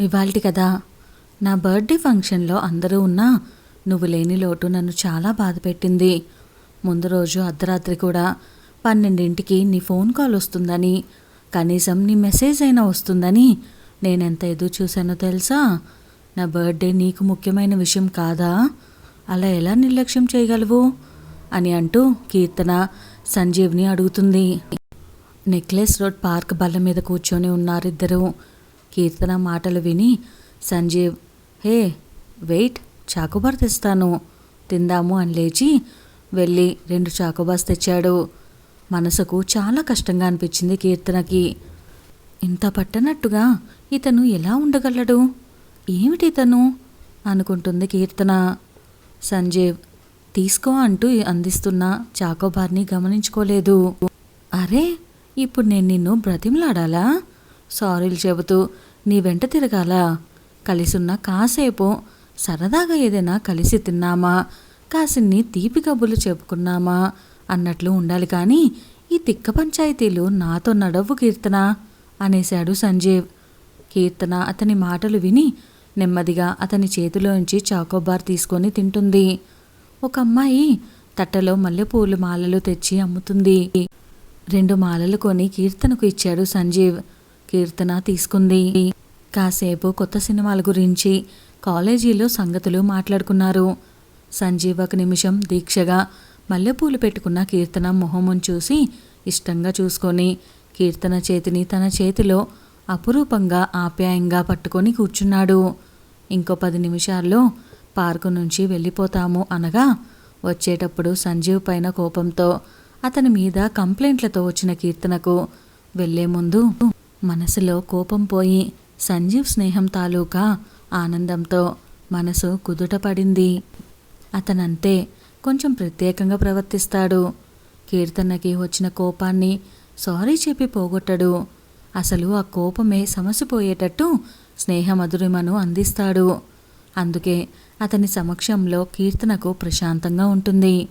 ఇవాల్టి కదా. నా బర్త్డే ఫంక్షన్లో అందరూ ఉన్నా నువ్వు లేని లోటు నన్ను చాలా బాధ పెట్టింది. ముందు రోజు అర్ధరాత్రి కూడా పన్నెండింటికి నీ ఫోన్ కాల్ వస్తుందని కనీసం నీ మెసేజ్ అయినా వస్తుందని నేనెంత ఎదురు చూశానో తెలుసా? నా బర్త్డే నీకు ముఖ్యమైన విషయం కాదా? అలా ఎలా నిర్లక్ష్యం చేయగలవు? అని అంటూ కీర్తన సంజీవ్ని అడుగుతుంది. నెక్లెస్ రోడ్ పార్క్ బల్ల మీద కూర్చొని ఉన్నారిద్దరూ. కీర్తన మాటలు విని సంజీవ్ హే వెయిట్ చాకోబార్ తెస్తాను. తిందాము అని లేచి వెళ్ళి రెండు చాకోబార్స్ తెచ్చాడు. మనసుకు చాలా కష్టంగా అనిపించింది కీర్తనకి. ఇంత పట్టనట్టుగా ఇతను ఎలా ఉండగలడు? ఏమిటి ఇతను అనుకుంటుంది కీర్తన. సంజీవ్ తీసుకో అంటూ అందిస్తున్న చాకోబార్ని గమనించుకోలేదు. అరే ఇప్పుడు నేను నిన్ను బ్రతిమలాడాలా? సారీలు చెబుతూ నీ వెంట తిరగాల. కలిసున్న కాసేపు సరదాగా ఏదైనా కలిసి తిన్నామా? కాసిన్ని తీపి కబుర్లు చెప్పుకున్నామా? అన్నట్లు ఉండాలి కానీ ఈ తిక్క పంచాయతీలు నాతో నడవ్వు కీర్తన అనేశాడు సంజీవ్. కీర్తన అతని మాటలు విని నెమ్మదిగా అతని చేతిలోంచి చాకోబార్ తీసుకొని తింటుంది. ఒక అమ్మాయి తట్టలో మల్లెపూలు మాలలు తెచ్చి అమ్ముతుంది. రెండు మాలలు కొని కీర్తనకు ఇచ్చాడు సంజీవ్. కీర్తన తీసుకుంది. కాసేపు కొత్త సినిమాల గురించి కాలేజీలో సంగతులు మాట్లాడుకున్నారు. సంజీవ్ ఒక నిమిషం దీక్షగా మల్లెపూలు పెట్టుకున్న కీర్తన మొహమును చూసి ఇష్టంగా చూసుకొని కీర్తన చేతిని తన చేతిలో అపురూపంగా ఆప్యాయంగా పట్టుకొని కూర్చున్నాడు. ఇంకో పది నిమిషాల్లో పార్కు నుంచి వెళ్ళిపోతాము అనగా వచ్చేటప్పుడు సంజీవ్ పైన కోపంతో అతని మీద కంప్లైంట్లతో వచ్చిన కీర్తనకు వెళ్ళే ముందు మనసులో కోపం పోయి సంజీవ్ స్నేహం తాలూకా ఆనందంతో మనసు కుదుటపడింది అతనంతే కొంచెం ప్రత్యేకంగా ప్రవర్తిస్తాడు. కీర్తనకి వచ్చిన కోపాన్ని సారీ చెప్పి పోగొట్టడు. అసలు ఆ కోపమే సమసిపోయేటట్టు స్నేహమధురిమను అందిస్తాడు. అందుకే అతని సమక్షంలో కీర్తనకు ప్రశాంతంగా ఉంటుంది.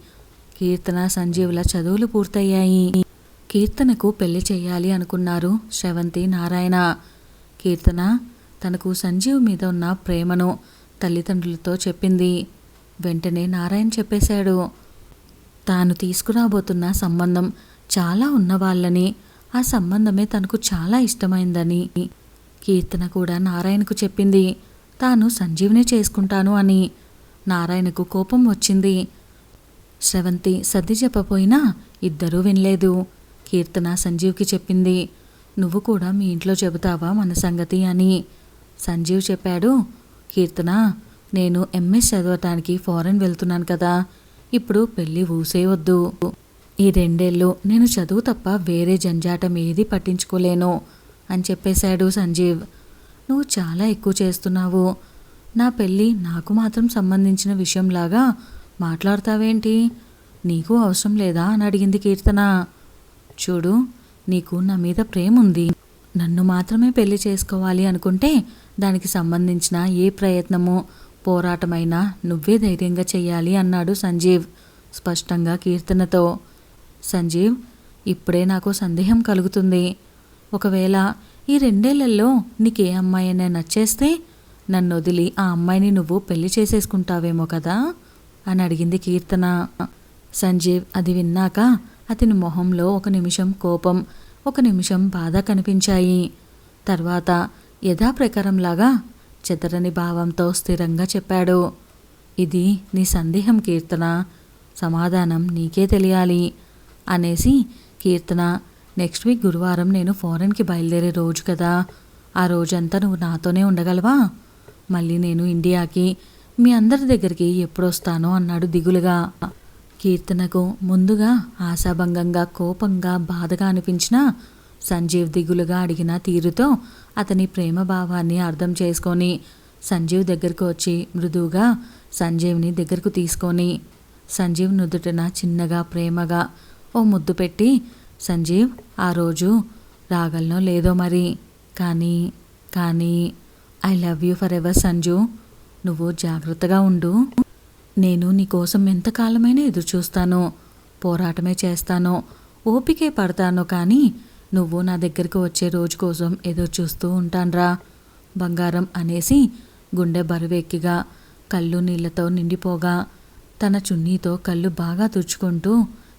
కీర్తన సంజీవుల చదువులు పూర్తయ్యాయి. కీర్తనకు పెళ్ళి చేయాలి అనుకున్నారు శ్రవంతి నారాయణ. కీర్తన తనకు సంజీవ్ మీద ఉన్న ప్రేమను తల్లిదండ్రులతో చెప్పింది. వెంటనే నారాయణ చెప్పేశాడు తాను తీసుకురాబోతున్న సంబంధం చాలా ఉన్నవాళ్ళని ఆ సంబంధమే తనకు చాలా ఇష్టమైందని. కీర్తన కూడా నారాయణకు చెప్పింది తాను సంజీవిని చేసుకుంటాను అని. నారాయణకు కోపం వచ్చింది శ్రవంతి సర్ది చెప్పపోయినా ఇద్దరూ వినలేదు. కీర్తన సంజీవ్కి చెప్పింది. నువ్వు కూడా మీ ఇంట్లో చెబుతావా మన సంగతి అని? సంజీవ్ చెప్పాడు. కీర్తన నేను ఎంఎస్ చదవటానికి ఫారెన్ వెళ్తున్నాను కదా. ఇప్పుడు పెళ్ళి ఊసేయొద్దు ఈ రెండేళ్ళు నేను చదువు తప్ప వేరే జంజాటం ఏది పట్టించుకోలేను అని చెప్పేశాడు సంజీవ్. నువ్వు చాలా ఎక్కువ చేస్తున్నావు. నా పెళ్ళి నాకు మాత్రం సంబంధించిన విషయంలాగా మాట్లాడతావేంటి? నీకు అవసరం లేదా? అని అడిగింది కీర్తన. చూడు నీకు నా మీద ప్రేమ ఉంది నన్ను మాత్రమే పెళ్ళి చేసుకోవాలి అనుకుంటే దానికి సంబంధించిన ఏ ప్రయత్నమో పోరాటమైనా నువ్వే ధైర్యంగా చెయ్యాలి అన్నాడు సంజీవ్ స్పష్టంగా కీర్తనతో. సంజీవ్ ఇప్పుడే నాకు సందేహం కలుగుతుంది. ఒకవేళ ఈ రెండేళ్ళలో నీకే అమ్మాయి నచ్చేస్తే నన్ను వదిలి ఆ అమ్మాయిని నువ్వు పెళ్ళి చేసేసుకుంటావేమో కదా? అని అడిగింది కీర్తన. సంజీవ్ అది విన్నాక అతని మొహంలో ఒక నిమిషం కోపం ఒక నిమిషం బాధ కనిపించాయి. తర్వాత యథాప్రకారంలాగా చెదరని భావంతో స్థిరంగా చెప్పాడు. ఇది నీ సందేహం కీర్తన. సమాధానం నీకే తెలియాలి అనేసి కీర్తన నెక్స్ట్ వీక్ గురువారం నేను ఫారెన్కి బయలుదేరే రోజు కదా. ఆ రోజంతా నువ్వు నాతోనే ఉండగలవా? మళ్ళీ నేను ఇండియాకి మీ అందరి దగ్గరికి ఎప్పుడొస్తానో అన్నాడు దిగులుగా. కీర్తనకు ముందుగా ఆశాభంగంగా కోపంగా బాధగా అనిపించిన సంజీవ్ దిగులుగా అడిగిన తీరుతో అతని ప్రేమ భావాన్ని అర్థం చేసుకొని సంజీవ్ దగ్గరకు వచ్చి మృదువుగా సంజీవ్ని దగ్గరకు తీసుకొని సంజీవ్ నుదుటిన చిన్నగా ప్రేమగా ఓ ముద్దు పెట్టి సంజీవ్ ఆ రోజు రాగలనో లేదో మరి కానీ కానీ I love you forever Sanju నువ్వు జాగ్రత్తగా ఉండు. నేను నీకోసం ఎంతకాలమైనా ఎదురుచూస్తాను పోరాటమే చేస్తాను ఓపికే పడతాను కానీ నువ్వు నా దగ్గరికి వచ్చే రోజు కోసం ఎదురుచూస్తూ ఉంటాన్రా. బంగారం అనేసి గుండె బరువెక్కిగా కళ్ళు నీళ్ళతో నిండిపోగా తన చున్నీతో కళ్ళు బాగా తుడుచుకుంటూ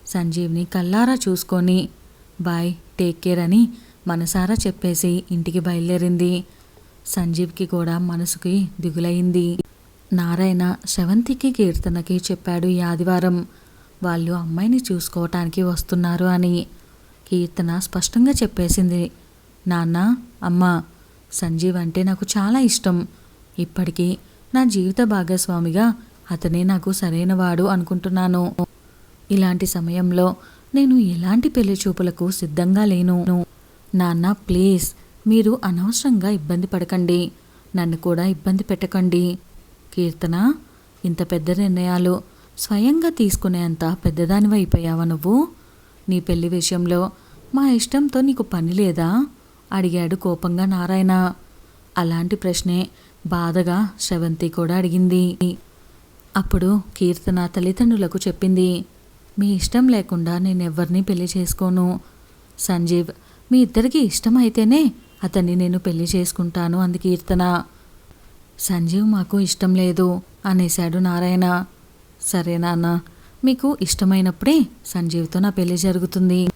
సంజీవ్ని కల్లారా చూసుకొని బాయ్ టేక్ కేర్ అని మనసారా చెప్పేసి ఇంటికి బయలుదేరింది. సంజీవ్కి కూడా మనసుకి దిగులైంది. నారాయణ శవంతికి కీర్తనకి చెప్పాడు ఈ ఆదివారం. వాళ్ళు అమ్మాయిని చూసుకోవటానికి వస్తున్నారు అని. కీర్తన స్పష్టంగా చెప్పేసింది. నాన్న అమ్మ సంజీవ్ అంటే నాకు చాలా ఇష్టం. ఇప్పటికీ నా జీవిత భాగస్వామిగా అతనే నాకు సరైనవాడు అనుకుంటున్నాను. ఇలాంటి సమయంలో నేను ఎలాంటి పెళ్ళి చూపులకు సిద్ధంగా లేను. నాన్న ప్లీజ్ మీరు అనవసరంగా ఇబ్బంది పడకండి. నన్ను కూడా ఇబ్బంది పెట్టకండి. కీర్తన ఇంత పెద్ద నిర్ణయాలు స్వయంగా తీసుకునేంత పెద్దదానివైపోయావా నువ్వు? నీ పెళ్ళి విషయంలో మా ఇష్టంతో నీకు పని లేదా? అడిగాడు కోపంగా నారాయణ. అలాంటి ప్రశ్నే బాధగా శ్రవంతి కూడా అడిగింది. అప్పుడు కీర్తన తల్లిదండ్రులకు చెప్పింది మీ ఇష్టం లేకుండా నేనెవ్వరిని పెళ్ళి చేసుకోను. సంజీవ్ మీ ఇద్దరికి ఇష్టమైతేనే అతన్ని నేను పెళ్ళి చేసుకుంటాను అంది కీర్తన. సంజీవ్ మాకు ఇష్టం లేదు అనేశాడు నారాయణ. సరే నాన్న మీకు ఇష్టమైనప్పుడే సంజీవ్తో నా పెళ్ళి జరుగుతుంది.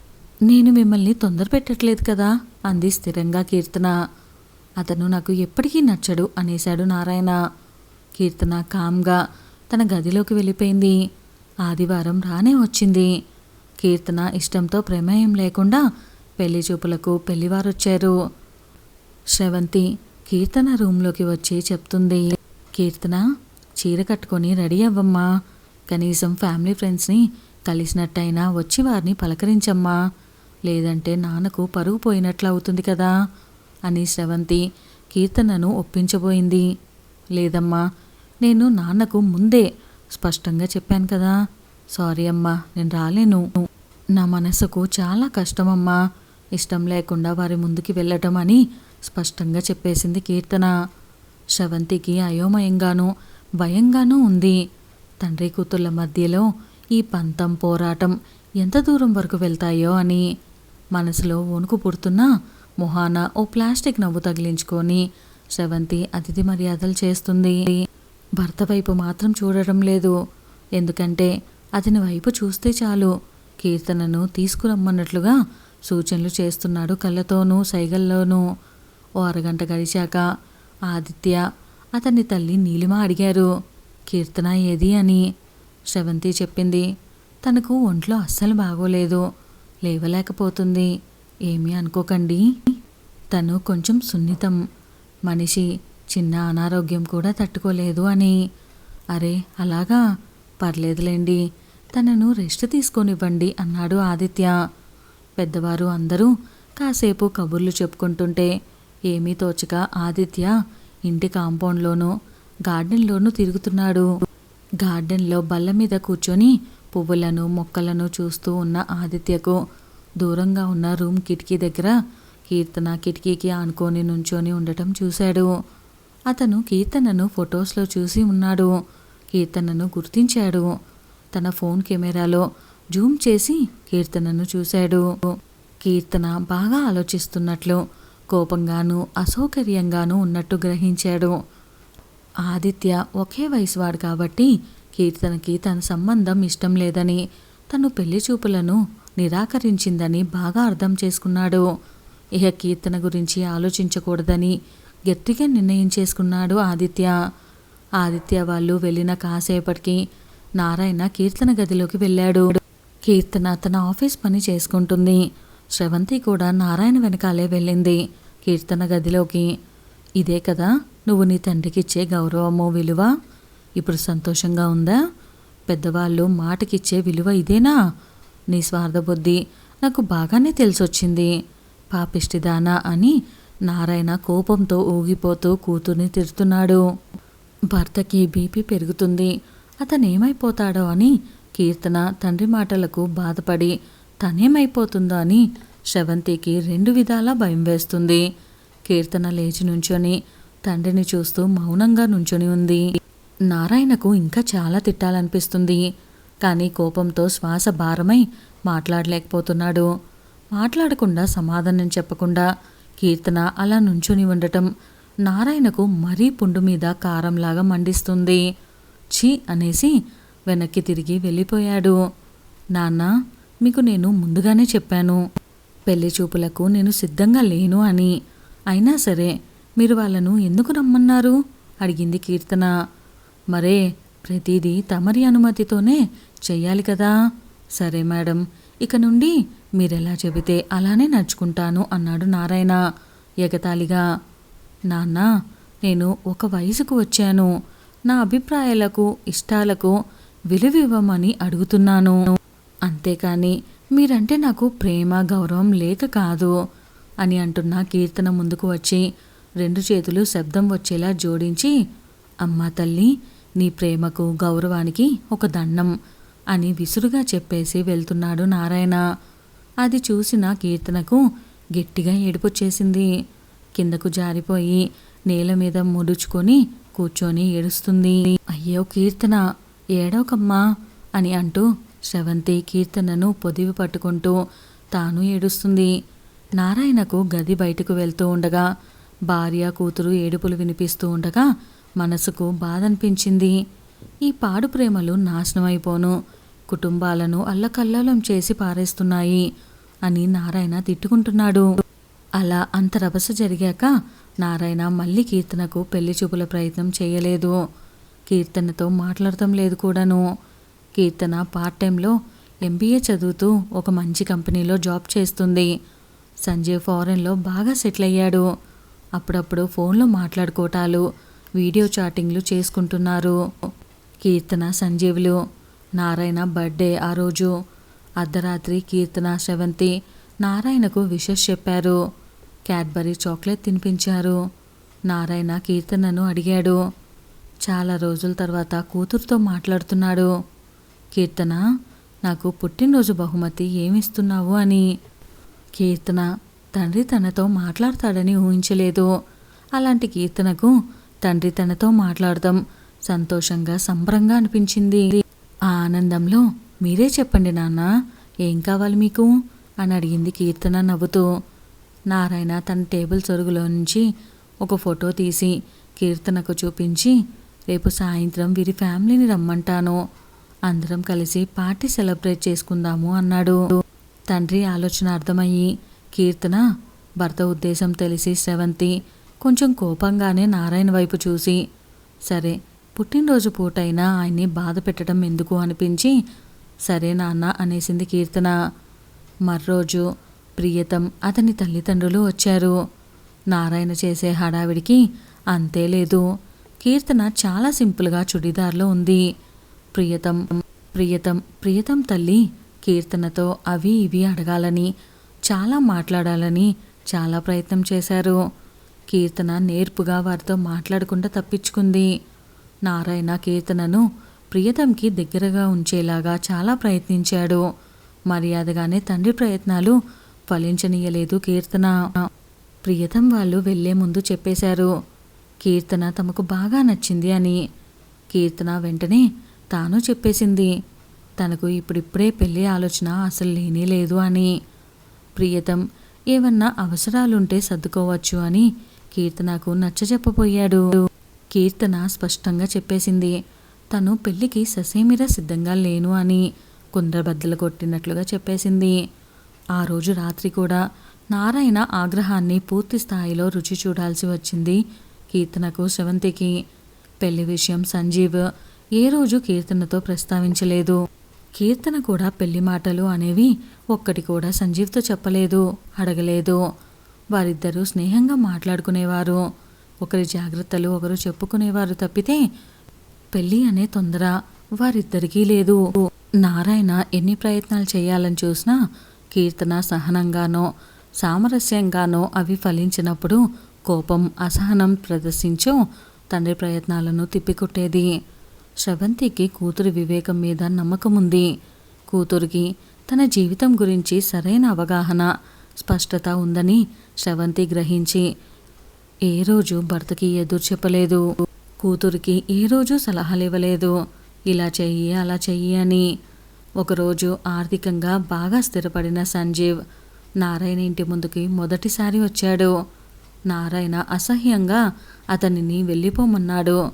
నేను మిమ్మల్ని తొందర పెట్టట్లేదు కదా అంది స్థిరంగా కీర్తన. అతను నాకు ఎప్పటికీ నచ్చడు అనేశాడు నారాయణ. కీర్తన కామ్గా తన గదిలోకి వెళ్ళిపోయింది. ఆదివారం రానే వచ్చింది. కీర్తన ఇష్టంతో ప్రమేయం లేకుండా పెళ్ళి చూపులకు పెళ్ళివారొచ్చారు. శ్రవంతి కీర్తన రూంలోకి వచ్చి చెప్తుంది కీర్తన చీర కట్టుకొని రెడీ అవ్వమ్మా. కనీసం ఫ్యామిలీ ఫ్రెండ్స్ని కలిసినట్టయినా వచ్చి వారిని పలకరించమ్మా. లేదంటే నాన్నకు పరుగు పోయినట్లు అవుతుంది కదా అని శ్రవంతి కీర్తనను ఒప్పించబోయింది. లేదమ్మా నేను నాన్నకు ముందే స్పష్టంగా చెప్పాను కదా. సారీ అమ్మా నేను రాలేను. నా మనసుకు చాలా కష్టమమ్మా. ఇష్టం లేకుండా వారి ముందుకి వెళ్ళటం అని స్పష్టంగా చెప్పేసింది కీర్తన. శ్రవంతికి అయోమయంగానూ భయంగానూ ఉంది. తండ్రి కూతుళ్ళ మధ్యలో ఈ పంతం పోరాటం ఎంత దూరం వరకు వెళ్తాయో అని. మనసులో వణుకు పుడుతున్నా మొహాన ఓ ప్లాస్టిక్ నవ్వు తగిలించుకొని శ్రవంతి అతిథి మర్యాదలు చేస్తుంది. భర్త వైపు మాత్రం చూడడం లేదు. ఎందుకంటే అతని వైపు చూస్తే చాలు. కీర్తనను తీసుకురమ్మన్నట్లుగా సూచనలు చేస్తున్నాడు కళ్ళతోనూ సైగల్లోనూ. ఓ అరగంట గడిచాక ఆదిత్య అతని తల్లి నీలిమ అడిగారు కీర్తన ఏది అని? శ్రవంతి చెప్పింది తనకు ఒంట్లో అస్సలు బాగోలేదు లేవలేకపోతుంది ఏమీ అనుకోకండి. తను కొంచెం సున్నితం మనిషి చిన్న అనారోగ్యం కూడా తట్టుకోలేదు అని. అరే అలాగా? పర్లేదులేండి తనను రెస్ట్ తీసుకొనివ్వండి అన్నాడు ఆదిత్య. పెద్దవారు అందరూ కాసేపు కబుర్లు చెప్పుకుంటుంటే ఏమీ తోచక ఆదిత్య ఇంటి కాంపౌండ్లోనూ గార్డెన్లోనూ తిరుగుతున్నాడు. గార్డెన్లో బల్ల మీద కూర్చొని పువ్వులను మొక్కలను చూస్తూ ఉన్న ఆదిత్యకు దూరంగా ఉన్న రూమ్ కిటికీ దగ్గర కీర్తన కిటికీకి ఆనుకొని నుంచొని ఉండటం చూశాడు. అతను కీర్తనను ఫొటోస్లో చూసి ఉన్నాడు. కీర్తనను గుర్తించాడు. తన ఫోన్ కెమెరాలో జూమ్ చేసి కీర్తనను చూశాడు. కీర్తన బాగా ఆలోచిస్తున్నట్లు కోపంగానూ అసౌకర్యంగానూ ఉన్నట్టు గ్రహించాడు. ఆదిత్య ఒకే వయసువాడు కాబట్టి కీర్తనకి తన సంబంధం ఇష్టం లేదని తను పెళ్ళి చూపులను నిరాకరించిందని బాగా అర్థం చేసుకున్నాడు. ఇక కీర్తన గురించి ఆలోచించకూడదని గట్టిగా నిర్ణయం చేసుకున్నాడు ఆదిత్య. ఆదిత్య వాళ్ళు వెళ్ళిన కాసేపటికి నారాయణ కీర్తన గదిలోకి వెళ్ళాడు. కీర్తన తన ఆఫీస్ పని చేసుకుంటుంది. శ్రవంతి కూడా నారాయణ వెనకాలే వెళ్ళింది. కీర్తన గదిలోకి. ఇదే కదా నువ్వు నీ తండ్రికిచ్చే గౌరవమో విలువ? ఇప్పుడు సంతోషంగా ఉందా? పెద్దవాళ్ళు మాటకిచ్చే విలువ ఇదేనా? నీ స్వార్థ బుద్ధి నాకు బాగానే తెలిసొచ్చింది. పాపిష్టిదానా అని నారాయణ కోపంతో ఊగిపోతూ కూతుర్ని తిడుతున్నాడు. భర్తకి బీపీ పెరుగుతుంది. అతనేమైపోతాడో అని కీర్తన తండ్రి మాటలకు బాధపడి తనేమైపోతుందో అని శవంతికి రెండు విధాలా భయం వేస్తుంది. కీర్తన లేచి నుంచొని తండ్రిని చూస్తూ మౌనంగా నుంచొని ఉంది. నారాయణకు ఇంకా చాలా తిట్టాలనిపిస్తుంది. కానీ కోపంతో శ్వాస భారమై మాట్లాడలేకపోతున్నాడు. మాట్లాడకుండా సమాధానం చెప్పకుండా కీర్తన అలా నుంచుని ఉండటం నారాయణకు మరీ పుండు మీద కారంలాగా మండిస్తుంది. ఛీ! అనేసి వెనక్కి తిరిగి వెళ్ళిపోయాడు. నాన్న మీకు నేను ముందుగానే చెప్పాను. పెళ్ళి చూపులకు నేను సిద్ధంగా లేను అని. అయినా సరే మీరు వాళ్ళను ఎందుకు రమ్మన్నారు? అడిగింది కీర్తన. మరే ప్రతిదీ తమరి అనుమతితోనే చెయ్యాలి కదా? సరే మేడం ఇక నుండి మీరెలా చెబితే అలానే నడుచుకుంటాను అన్నాడు నారాయణ ఎగతాళిగా. నాన్న నేను ఒక వయసుకు వచ్చాను. నా అభిప్రాయాలకు ఇష్టాలకు విలువివ్వమని అడుగుతున్నాను. అంతేకాని మీరంటే నాకు ప్రేమ గౌరవం లేక కాదు అని అంటున్న కీర్తన ముందుకు వచ్చి. రెండు చేతులు శబ్దం వచ్చేలా జోడించి అమ్మా తల్లి నీ ప్రేమకు గౌరవానికి ఒక దండం అని విసురుగా చెప్పేసి వెళ్తున్నాడు నారాయణ. అది చూసిన కీర్తనకు గట్టిగా ఏడుపొచ్చేసింది కిందకు జారిపోయి నేల మీద ముడుచుకొని కూర్చొని ఏడుస్తుంది. అయ్యో కీర్తన ఏడవకమ్మా అని అంటూ శ్రవంతి కీర్తనను పొదివి పట్టుకుంటూ తాను ఏడుస్తుంది. నారాయణకు గది బయటకు వెళ్తూ ఉండగా భార్య కూతురు ఏడుపులు వినిపిస్తూ ఉండగా మనసుకు బాధ అనిపించింది ఈ పాడు ప్రేమలు నాశనమైపోను కుటుంబాలను అల్లకల్లోలం చేసి పారేస్తున్నాయి అని నారాయణ తిట్టుకుంటున్నాడు. అలా అంత రభస జరిగాక నారాయణ మళ్ళీ కీర్తనకు పెళ్ళి చూపుల ప్రయత్నం చేయలేదు. కీర్తనతో మాట్లాడటం లేదు కూడాను. కీర్తన పార్ట్ టైంలో ఎంబీఏ చదువుతూ ఒక మంచి కంపెనీలో జాబ్ చేస్తుంది. సంజయ్ ఫారెన్లో బాగా సెటిల్ అయ్యాడు. అప్పుడప్పుడు ఫోన్లో మాట్లాడుకోవటాలు వీడియో చాటింగ్లు చేసుకుంటున్నారు. కీర్తన సంజీవులు నారాయణ బర్త్డే ఆ రోజు. అర్ధరాత్రి కీర్తన శ్రవంతి నారాయణకు విషెస్ చెప్పారు. క్యాడ్బరీ చాక్లెట్ తినిపించారు. నారాయణ కీర్తనను అడిగాడు. చాలా రోజుల తర్వాత కూతురుతో మాట్లాడుతున్నాడు. కీర్తన నాకు పుట్టినరోజు బహుమతి ఏమిస్తున్నావు అని కీర్తన తండ్రి తనతో మాట్లాడతాడని ఊహించలేదు. అలాంటి కీర్తనకు తండ్రి తనతో మాట్లాడదాం సంతోషంగా సంబరంగా అనిపించింది. ఆ ఆనందంలో మీరే చెప్పండి నాన్న ఏం కావాలి మీకు? అని అడిగింది కీర్తన నవ్వుతూ. నారాయణ తన టేబుల్ సొరుగులో నుంచి ఒక ఫోటో తీసి కీర్తనకు చూపించి రేపు సాయంత్రం వీరి ఫ్యామిలీని రమ్మంటాను. అందరం కలిసి పార్టీ సెలబ్రేట్ చేసుకుందాము అన్నాడు. తండ్రి ఆలోచన అర్థమయ్యి కీర్తన భర్త ఉద్దేశం తెలిసి శ్రవంతి కొంచెం కోపంగానే నారాయణ వైపు చూసి సరే పుట్టినరోజు పూటైనా ఆయన్ని బాధ పెట్టడం ఎందుకు అనిపించి సరే నాన్న అనేసింది కీర్తన. మర్రోజు ప్రియతం అతని తల్లిదండ్రులు వచ్చారు. నారాయణ చేసే హడావిడికి అంతే లేదు. కీర్తన చాలా సింపుల్గా చుడిదార్లో ఉంది. ప్రియతం ప్రియతం ప్రియతం తల్లి కీర్తనతో అవి ఇవి అడగాలని చాలా మాట్లాడాలని చాలా ప్రయత్నం చేశారు. కీర్తన నేర్పుగా వారితో మాట్లాడకుండా తప్పించుకుంది. నారాయణ కీర్తనను ప్రియతంకి దగ్గరగా ఉంచేలాగా చాలా ప్రయత్నించాడు. మర్యాదగానే తండ్రి ప్రయత్నాలు ఫలించనీయలేదు కీర్తన. ప్రియతం వాళ్ళు వెళ్ళే ముందు చెప్పేశారు కీర్తన తమకు బాగా నచ్చింది అని. కీర్తన వెంటనే తాను చెప్పేసింది. తనకు ఇప్పుడిప్పుడే పెళ్ళి ఆలోచన అసలు లేనే లేదు అని. ప్రియతం ఏమన్నా అవసరాలుంటే సర్దుకోవచ్చు అని కీర్తనకు నచ్చజెప్పబోయాడు కీర్తన స్పష్టంగా చెప్పేసింది తను పెళ్ళికి ససేమిరా సిద్ధంగా లేను అని కుండ్రబద్దలు కొట్టినట్లుగా చెప్పేసింది. ఆ రోజు రాత్రి కూడా నారాయణ ఆగ్రహాన్ని పూర్తి స్థాయిలో రుచి చూడాల్సి వచ్చింది కీర్తనకు శ్రవంతికి పెళ్ళి విషయం సంజీవ్ ఏ రోజు కీర్తనతో ప్రస్తావించలేదు. కీర్తన కూడా పెళ్ళి మాటలు అనేవి ఒక్కటి కూడా సంజీవ్తో చెప్పలేదు అడగలేదు. వారిద్దరూ స్నేహంగా మాట్లాడుకునేవారు. ఒకరి జాగ్రత్తలు ఒకరు చెప్పుకునేవారు తప్పితే పెళ్ళి అనే తొందర వారిద్దరికీ లేదు. నారాయణ ఎన్ని ప్రయత్నాలు చేయాలని చూసినా కీర్తన సహనంగానో సామరస్యంగానో అవి ఫలించినప్పుడు కోపం అసహనం ప్రదర్శించో తండ్రి ప్రయత్నాలను తిప్పికొట్టేది. శ్రవంతికి కూతురు వివేకం మీద నమ్మకం ఉంది కూతురికి తన జీవితం గురించి సరైన అవగాహన స్పష్టత ఉందని శ్రవంతి గ్రహించి ఏ రోజు భర్తకి ఎదురు చెప్పలేదు. కూతురికి ఏ రోజు సలహాలు ఇవ్వలేదు ఇలా చెయ్యి అలా చెయ్యి అని. ఒకరోజు ఆర్థికంగా బాగా స్థిరపడిన సంజీవ్ నారాయణ ఇంటి ముందుకి మొదటిసారి వచ్చాడు. నారాయణ అసహ్యంగా అతనిని వెళ్ళిపోమన్నాడు.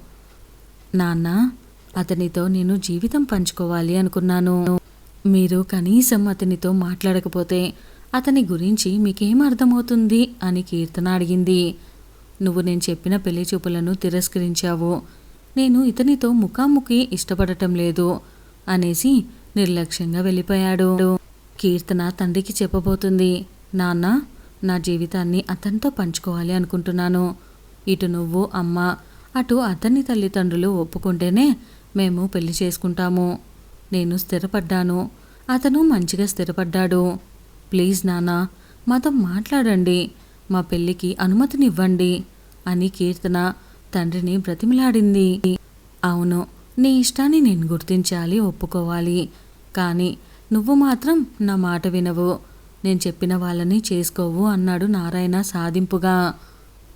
నాన్న అతనితో నేను జీవితం పంచుకోవాలి అనుకున్నాను. మీరు కనీసం అతనితో మాట్లాడకపోతే అతని గురించి మీకేం అర్థమవుతుంది అని కీర్తన అడిగింది. నువ్వు నేను చెప్పిన పెళ్ళి చూపులను తిరస్కరించావు. నేను ఇతనితో ముఖాముఖి ఇష్టపడటం లేదు అనేసి నిర్లక్ష్యంగా వెళ్ళిపోయాడు. కీర్తన తండ్రికి చెప్పబోతుంది నాన్న నా జీవితాన్ని అతనితో పంచుకోవాలి అనుకుంటున్నాను. ఇటు నువ్వు అమ్మ అటు అతని తల్లిదండ్రులు ఒప్పుకుంటేనే మేము పెళ్ళి చేసుకుంటాము. నేను స్థిరపడ్డాను. అతను మంచిగా స్థిరపడ్డాడు. ప్లీజ్ నాన్న మాతో మాట్లాడండి. మా పెళ్ళికి అనుమతినివ్వండి అని కీర్తన తండ్రిని బ్రతిమిలాడింది. అవును నీ ఇష్టాన్ని నేను గుర్తించాలి ఒప్పుకోవాలి. కానీ నువ్వు మాత్రం నా మాట వినవు. నేను చెప్పిన వాళ్ళని చేసుకోవు అన్నాడు నారాయణ సాధింపుగా.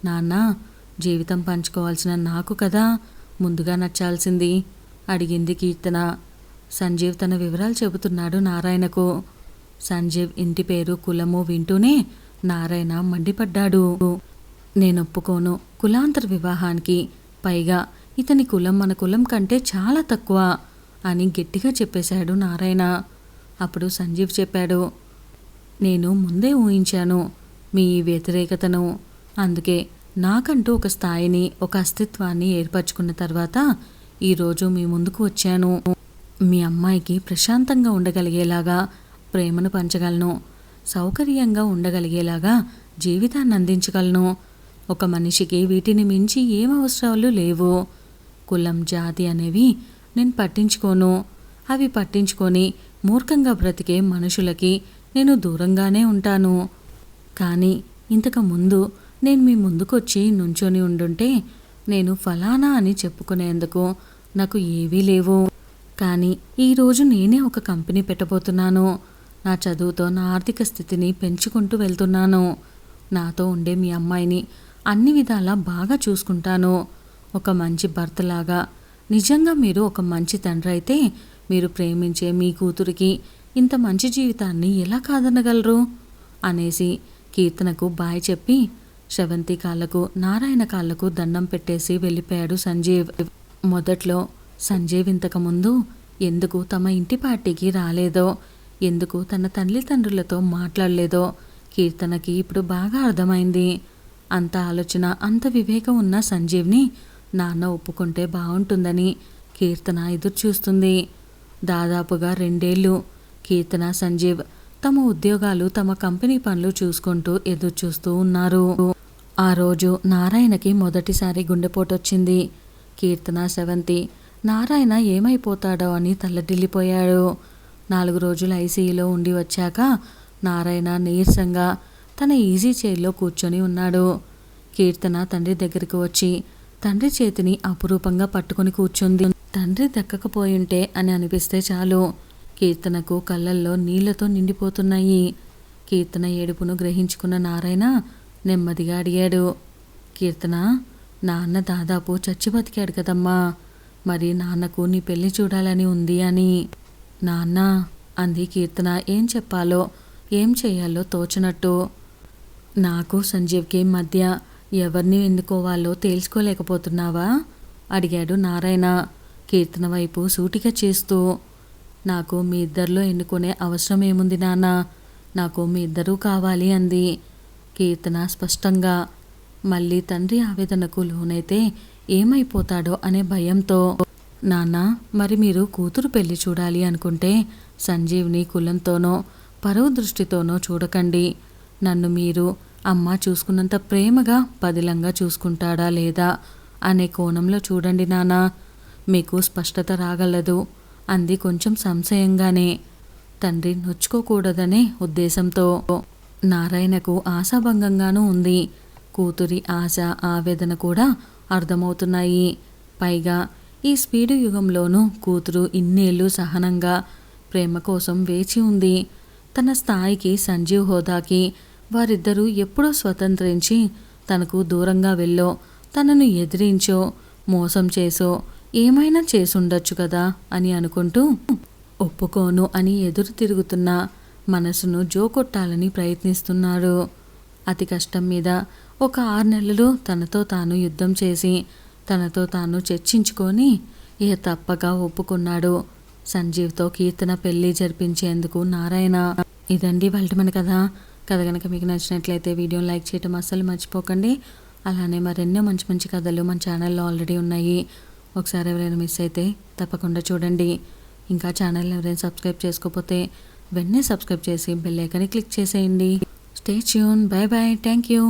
నాన్న జీవితం పంచుకోవాల్సిన నాకు కదా ముందుగా నచ్చాల్సింది. అడిగింది కీర్తన. సంజీవ్ తన వివరాలు చెబుతున్నాడు నారాయణకు. సంజీవ్ ఇంటి పేరు కులము వింటూనే నారాయణ మండిపడ్డాడు. నేనొప్పుకోను కులాంతర వివాహానికి. పైగా ఇతని కులం మన కులం కంటే చాలా తక్కువ అని గట్టిగా చెప్పేశాడు నారాయణ. అప్పుడు సంజీవ్ చెప్పాడు నేను ముందే ఊహించాను మీ వ్యతిరేకతను. అందుకే నాకంటూ ఒక స్థాయిని ఒక అస్తిత్వాన్ని ఏర్పరచుకున్న తర్వాత ఈరోజు మీ ముందుకు వచ్చాను. మీ అమ్మాయికి ప్రశాంతంగా ఉండగలిగేలాగా ప్రేమను పంచగలను సౌకర్యంగా ఉండగలిగేలాగా జీవితాన్ని అందించగలను. ఒక మనిషికి వీటిని మించి ఏం అవసరాలు లేవు. కులం జాతి అనేవి నేను పట్టించుకోను. అవి పట్టించుకొని మూర్ఖంగా బ్రతికే మనుషులకి నేను దూరంగానే ఉంటాను. కానీ ఇంతకు ముందు నేను మీ ముందుకొచ్చి నుంచొని ఉండుంటే నేను ఫలానా అని చెప్పుకునేందుకు నాకు ఏవీ లేవు. కానీ ఈరోజు నేనే ఒక కంపెనీ పెట్టబోతున్నాను. నా చదువుతో నా ఆర్థిక స్థితిని పెంచుకుంటూ వెళ్తున్నాను. నాతో ఉండే మీ అమ్మాయిని అన్ని విధాలా బాగా చూసుకుంటాను. ఒక మంచి భర్తలాగా. నిజంగా మీరు ఒక మంచి తండ్రి అయితే మీరు ప్రేమించే మీ కూతురికి ఇంత మంచి జీవితాన్ని ఎలా కాదనగలరు? అనేసి కీర్తనకు బాయ్ చెప్పి శ్రవంతి కాళ్ళకు నారాయణ కాళ్ళకు దండం పెట్టేసి వెళ్ళిపోయాడు సంజీవ్. మొదట్లో సంజీవ్ వింతకముందు ఎందుకు తమ ఇంటి పార్టీకి రాలేదో? ఎందుకు తన తల్లిదండ్రులతో మాట్లాడలేదో? కీర్తనకి ఇప్పుడు బాగా అర్థమైంది. అంత ఆలోచన అంత వివేకం ఉన్న సంజీవ్ని నాన్న ఒప్పుకుంటే బాగుంటుందని కీర్తన ఎదురు చూస్తుంది దాదాపుగా రెండేళ్ళు కీర్తన సంజీవ్ తమ ఉద్యోగాలు తమ కంపెనీ పనులు చూసుకుంటూ ఎదురు చూస్తూ ఉన్నారు. ఆ రోజు నారాయణకి మొదటిసారి గుండెపోటు వచ్చింది కీర్తన సెవంతి నారాయణ ఏమైపోతాడో అని తల్లడిల్లిపోయాడు. నాలుగు రోజులు ఐసీయూలో ఉండి వచ్చాక నారాయణ నీరసంగా తన ఈజీ చైర్లో కూర్చొని ఉన్నాడు. కీర్తన తండ్రి దగ్గరికి వచ్చి తండ్రి చేతిని అపురూపంగా పట్టుకొని కూర్చుంది. తండ్రి దక్కకపోయుంటే అని అనిపిస్తే చాలు. కీర్తనకు కళ్ళల్లో నీళ్ళతో నిండిపోతున్నాయి. కీర్తన ఏడుపును గ్రహించుకున్న నారాయణ నెమ్మదిగా అడిగాడు. కీర్తన నాన్న దాదాపు చచ్చి బతికాడు కదమ్మా. మరి నాన్నకు నీ పెళ్ళి చూడాలని ఉంది అని. నాన్న అంది కీర్తన ఏం చెప్పాలో ఏం చేయాలో తోచినట్టు. నాకు సంజీవ్కి మధ్య ఎవరిని ఎన్నుకోవాలో తేల్చుకోలేకపోతున్నావా? అడిగాడు నారాయణ కీర్తన వైపు సూటిగా చేస్తూ. నాకు మీ ఇద్దరిలో ఎన్నుకునే అవసరం ఏముంది నాన్న? నాకు మీ ఇద్దరూ కావాలి అంది కీర్తన స్పష్టంగా. మళ్ళీ తండ్రి ఆవేదనకు లోనైతే ఏమైపోతాడో అనే భయంతో నాన్న మరి మీరు కూతురు పెళ్ళి చూడాలి అనుకుంటే సంజీవ్ని కులంతోనో పరువు దృష్టితోనో చూడకండి. నన్ను మీరు అమ్మ చూసుకున్నంత ప్రేమగా పదిలంగా చూసుకుంటాడా లేదా అనే కోణంలో చూడండి నాన్న. మీకు స్పష్టత రాగలదు. అంది కొంచెం సంశయంగానే. తండ్రి నొచ్చుకోకూడదనే ఉద్దేశంతో నారాయణకు ఆశాభంగంగానూ ఉంది. కూతురి ఆశ ఆవేదన కూడా అర్థమవుతున్నాయి. పైగా ఈ స్పీడు యుగంలోనూ కూతురు ఇన్నేళ్ళు సహనంగా ప్రేమ కోసం వేచి ఉంది. తన స్థాయికి సంజీవ్ హోదాకి వారిద్దరూ ఎప్పుడో స్వతంత్రించి తనకు దూరంగా వెళ్ళో తనను ఎదిరించో మోసం చేసో ఏమైనా చేసుండొచ్చు కదా అని అనుకుంటూ ఒప్పుకోను అని ఎదురు తిరుగుతున్న మనసును జోకొట్టాలని ప్రయత్నిస్తున్నాడు. అతి కష్టం మీద ఒక ఆరు నెలలు తనతో తాను యుద్ధం చేసి తనతో తాను చర్చించుకొని ఏ తప్పగా ఒప్పుకున్నాడు. సంజీవ్తో కీర్తన పెళ్ళి జరిపించేందుకు నారాయణ. ఇదండి వాళ్ళ మన కథ. కథ కనుక మీకు నచ్చినట్లయితే వీడియోని లైక్ చేయటం అస్సలు మర్చిపోకండి. అలానే మరెన్నో మంచి మంచి కథలు మన ఛానల్లో ఆల్రెడీ ఉన్నాయి. ఒకసారి ఎవరైనా మిస్ అయితే తప్పకుండా చూడండి. ఇంకా ఛానల్ ఎవరైనా సబ్స్క్రైబ్ చేసుకోకపోతే వెంటనే సబ్స్క్రైబ్ చేసి బెల్ ఐకాన్ని క్లిక్ చేసేయండి. Stay tune. Bye bye thank you.